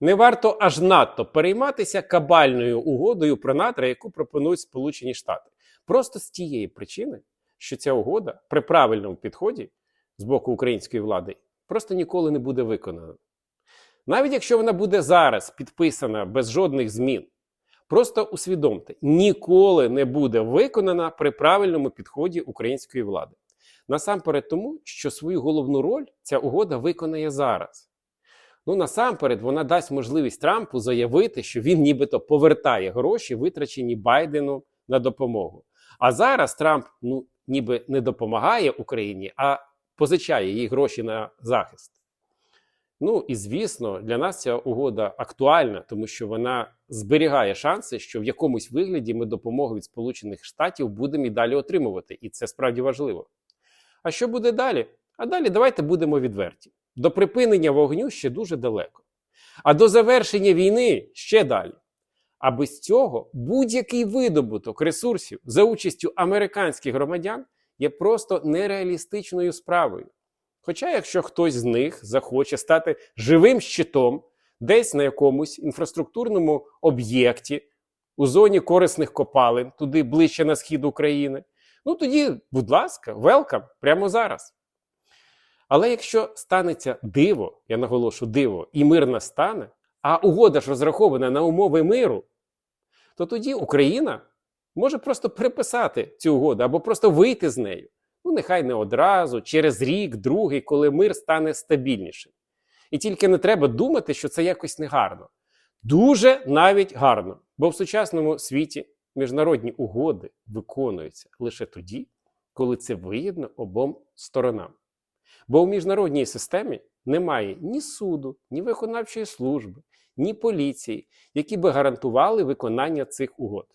Не варто аж надто перейматися кабальною угодою про надра, яку пропонують Сполучені Штати. Просто з тієї причини, що ця угода при правильному підході з боку української влади просто ніколи не буде виконана. Навіть якщо вона буде зараз підписана без жодних змін, просто усвідомте, ніколи не буде виконана при правильному підході української влади. Насамперед тому, що свою головну роль ця угода виконає зараз. Ну, насамперед, вона дасть можливість Трампу заявити, що він нібито повертає гроші, витрачені Байдену на допомогу. А зараз Трамп ну, ніби не допомагає Україні, а позичає їй гроші на захист. Ну і звісно, для нас ця угода актуальна, тому що вона зберігає шанси, що в якомусь вигляді ми допомогу від Сполучених Штатів будемо і далі отримувати, і це справді важливо. А що буде далі? А далі давайте будемо відверті. До припинення вогню ще дуже далеко. А до завершення війни ще далі. А без цього будь-який видобуток ресурсів за участю американських громадян є просто нереалістичною справою. Хоча, якщо хтось з них захоче стати живим щитом десь на якомусь інфраструктурному об'єкті у зоні корисних копалин, туди ближче на схід України, ну тоді, будь ласка, велкам прямо зараз. Але якщо станеться диво, я наголошу диво, і мир настане, а угода ж розрахована на умови миру, то тоді Україна може просто переписати цю угоду або просто вийти з нею. Ну, нехай не одразу, через рік, другий, коли мир стане стабільнішим. І тільки не треба думати, що це якось негарно. Дуже навіть гарно. Бо в сучасному світі міжнародні угоди виконуються лише тоді, коли це вигідно обом сторонам. Бо у міжнародній системі немає ні суду, ні виконавчої служби, ні поліції, які би гарантували виконання цих угод.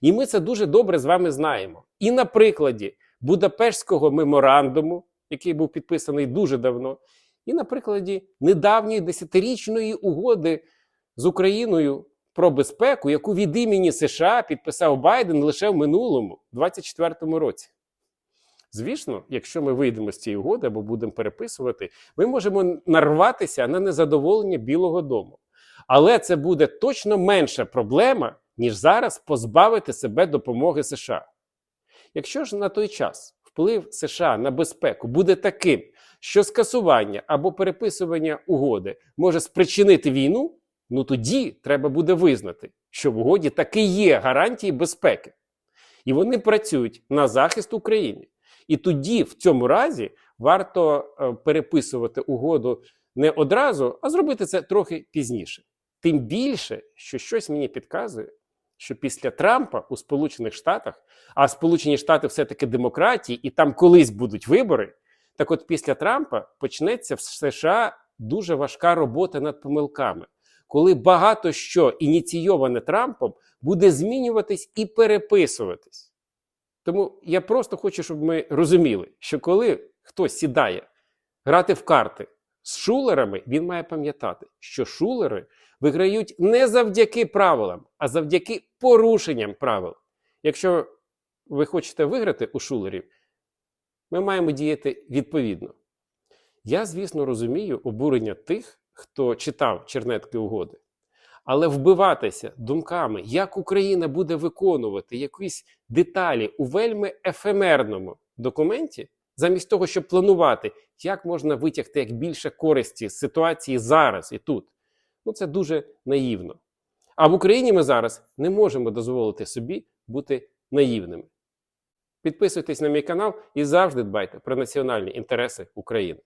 І ми це дуже добре з вами знаємо. І на прикладі Будапештського меморандуму, який був підписаний дуже давно, і на прикладі недавньої десятирічної угоди з Україною про безпеку, яку від імені США підписав Байден лише в минулому, 24-му році. Звісно, якщо ми вийдемо з цієї угоди або будемо переписувати, ми можемо нарватися на незадоволення Білого Дому. Але це буде точно менша проблема, ніж зараз позбавити себе допомоги США. Якщо ж на той час вплив США на безпеку буде таким, що скасування або переписування угоди може спричинити війну, ну тоді треба буде визнати, що в угоді таки є гарантії безпеки. І вони працюють на захист України. І тоді, в цьому разі, варто е, переписувати угоду не одразу, а зробити це трохи пізніше. Тим більше, що щось мені підказує, що після Трампа у Сполучених Штатах, а Сполучені Штати все-таки демократії, і там колись будуть вибори. Так от після Трампа почнеться в США дуже важка робота над помилками, коли багато що ініційоване Трампом буде змінюватись і переписуватись. Тому я просто хочу, щоб ми розуміли, що коли хтось сідає грати в карти з шулерами, він має пам'ятати, що шулери виграють не завдяки правилам, а завдяки порушенням правил. Якщо ви хочете виграти у шулерів, ми маємо діяти відповідно. Я, звісно, розумію обурення тих, хто читав чернетки угоди. Але вбиватися думками, як Україна буде виконувати якісь деталі у вельми ефемерному документі, замість того, щоб планувати, як можна витягти як більше користі з ситуації зараз і тут, ну це дуже наївно. А в Україні ми зараз не можемо дозволити собі бути наївними. Підписуйтесь на мій канал і завжди дбайте про національні інтереси України.